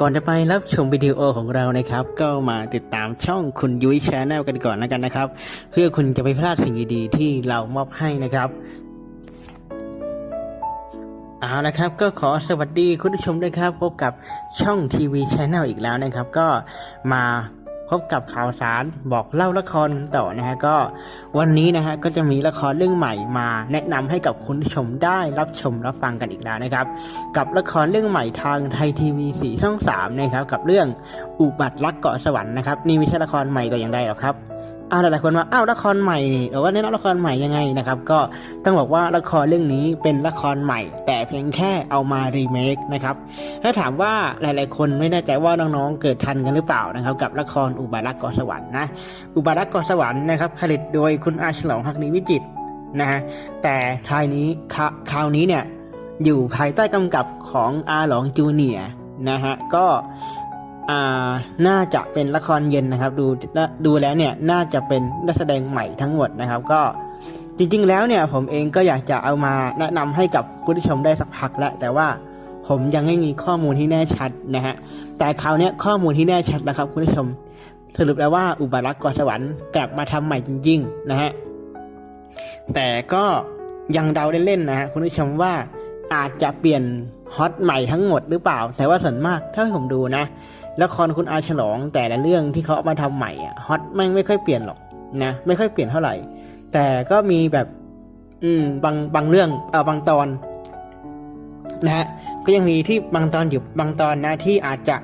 ก่อนจะไปรับชมวิดีโอของเรานะครับ ก็มาติดตามช่องคุณยุ้ยชาแนลกันก่อนนะกันนะครับ เพื่อคุณจะไม่พลาดสิ่งดีๆที่เรามอบให้นะครับเอาละครับก็ขอสวัสดีคุณผู้ชมด้วยครับ พบกับช่องทีวีชาแนลอีกแล้วนะครับ ก็มา พบกับข่าวสารบอกเล่าละครต่อนะฮะก็วันนี้นะฮะก็จะมีละครเรื่องใหม่มาแนะนำให้กับคุณผู้ชมได้รับชมรับฟังกันอีกแล้วนะครับ กับละครเรื่องใหม่ทางไทยทีวีสีช่อง3นะครับกับเรื่องอุบัติรักเกาะสวรรค์นะครับนี่ไม่ใช่ละครใหม่แต่อย่างใดหรอกครับอ้าวหลายๆคนว่าอ้าวละครใหม่นี่หรือว่าเนี่ละครใหม่ยังไงนะครับ ก็ต้องบอกว่าละครเรื่องนี้เป็นละครใหม่ เพียงแค่เอามารีเมคนะครับถ้าถามว่าหลายๆ คนไม่แน่ใจว่าน้องๆ เกิดทันกันหรือเปล่านะครับกับละครอุบัติรักเกาะสวรรค์นะอุบัติรักเกาะสวรรค์นะครับผลิตโดยคุณอาฉลองหักดีวิจิตนะฮะแต่ทายนี้คราวนี้เนี่ยอยู่ภายใต้กำกับของอาหลองจูเนียนะฮะก็น่าจะเป็นละครเย็นนะครับ ดูดูแล้วเนี่ยน่าจะเป็นนักแสดงใหม่ทั้งหมดนะครับ ก็ จริงๆแล้วเนี่ยผมเองก็อยากจะเอามาแนะนำให้กับคุณผู้ชมได้สักพักแล้วแต่ว่าผมยังไม่มีข้อมูลที่แน่ชัดนะฮะแต่คราวเนี้ยข้อมูลที่แน่ชัดแล้วครับคุณผู้ชมสรุปแล้วว่าอุบัติรักกอสวรรค์กลับมาทำใหม่จริงๆนะฮะแต่ก็ยังเดาเล่นๆนะฮะคุณผู้ชมว่าอาจจะเปลี่ยนฮอตใหม่ทั้งหมดหรือเปล่า แต่ว่าส่วนมากเท่าที่ผมดูนะละครคุณอาฉลองแต่ละเรื่องที่เขาเอามาทำใหม่อะฮอตแม่งไม่ค่อยเปลี่ยนหรอกนะไม่ค่อยเปลี่ยนเท่าไหร่ แต่ก็มีแบบ อืมบางบางเรื่องเออบางตอน นะฮะก็ยังมีที่บางตอนอยู่บางตอนนะที่อาจจะ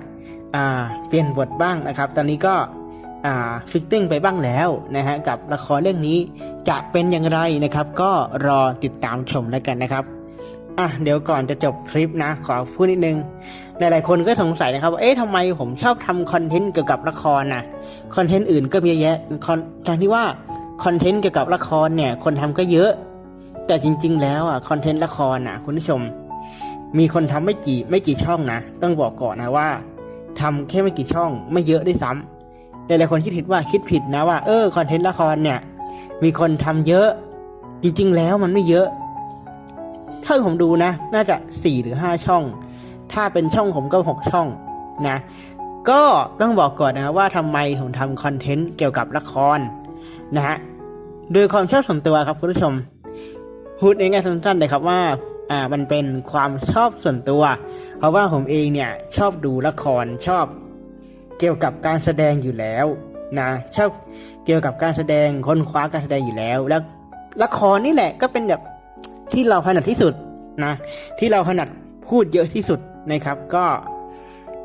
อ่าเปลี่ยนบทบ้างนะครับ ตอนนี้ก็อ่าฟิตติ้งไปบ้างแล้วนะฮะกับละครเรื่องนี้จะเป็นอย่างไรนะครับ ก็รอติดตามชมแล้วกันนะครับอะเดี๋ยวก่อนจะจบคลิปนะ ขอพูดนิดนึง หลายๆคนก็สงสัยนะครับว่าเอ๊ะทำไมผมชอบทำคอนเทนต์เกี่ยวกับละครนะคอนเทนต์อื่นก็มีเยอะแยะคอนทางที่ว่า คอนเทนต์เกี่ยวกับละครเนี่ยคนทำก็เยอะ แต่จริง ๆ แล้วอะคอนเทนต์ละครน่ะคุณผู้ชม มีคนทำไม่กี่ไม่กี่ช่องนะต้องบอกก่อนนะว่าทำแค่ไม่กี่ช่องไม่เยอะด้วยซ้ำหลายๆคนคิดผิดว่าคิดผิดนะว่าเออคอนเทนต์ละครเนี่ย มีคนทำเยอะ จริง ๆ แล้วมันไม่เยอะถ้าผมดูนะ น่าจะสี่หรือห้าช่อง ถ้าเป็นช่องผมก็หกช่องนะ ก็ต้องบอกก่อนนะว่าทำไมผมทำคอนเทนต์เกี่ยวกับละคร นะฮะโดยความชอบส่วนตัวครับคุณผู้ชมพูดง่ายๆสั้นๆเลยครับว่าอ่ามันเป็นความชอบส่วนตัว เพราะว่าผมเองเนี่ยชอบดูละครชอบ เกี่ยวกับการแสดงอยู่แล้วนะชอบเกี่ยวกับการแสดงค้นคว้าการแสดงอยู่แล้ว แล้วละครนี่แหละก็เป็นแบบที่เราถนัดที่สุดนะที่เราถนัดพูดเยอะที่สุดนะครับ ก็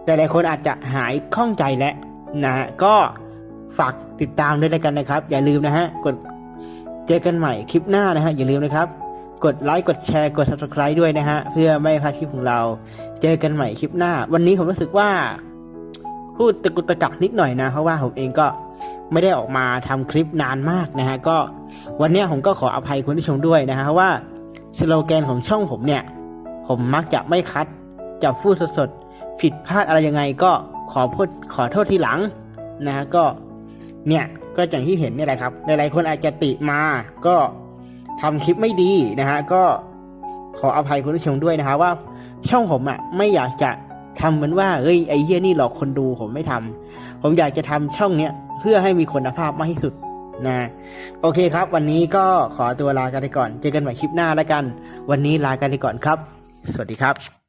แต่หลายคนอาจจะหายข้องใจแล้วนะฮะก็ ฝากติดตามด้วยกันนะครับ อย่าลืมนะฮะกดเจอกันใหม่คลิปหน้านะฮะอย่าลืมนะครับ กดไลค์กดแชร์กด subscribe ด้วยนะฮะเพื่อไม่พลาดคลิปของเรา เจอกันใหม่คลิปหน้า วันนี้ผมรู้สึกว่าพูดตะกุตะกักนิดหน่อยนะเพราะว่าผมเองก็ไม่ได้ออกมาทำคลิปนานมากนะฮะก็วันนี้ผมก็ขออภัยคุณผู้ชมด้วยนะฮะเพราะว่าสโลแกนของช่องผมเนี่ย ผมมักจะไม่คัดจะพูดสดๆผิดพลาดอะไรยังไงก็ขอพูดขอโทษทีหลังนะฮะก็ เนี่ยก็อย่างที่เห็นนี่แหละครับ หลายๆคนอาจจะติมา ก็ทำคลิปไม่ดีนะฮะ ก็ขออภัยคุณผู้ชมด้วยนะฮะว่า ช่องผมอะไม่อยากจะทำเหมือนว่าเฮ้ยไอ้เหี้ยนี่หลอกคนดูผมไม่ทำผมอยากจะทำช่องเนี้ยเพื่อให้มีคุณภาพมากที่สุดนะโอเคครับ วันนี้ก็ขอตัวลากันไปก่อน เจอกันใหม่คลิปหน้าแล้วกัน วันนี้ลากันไปก่อนครับ สวัสดีครับ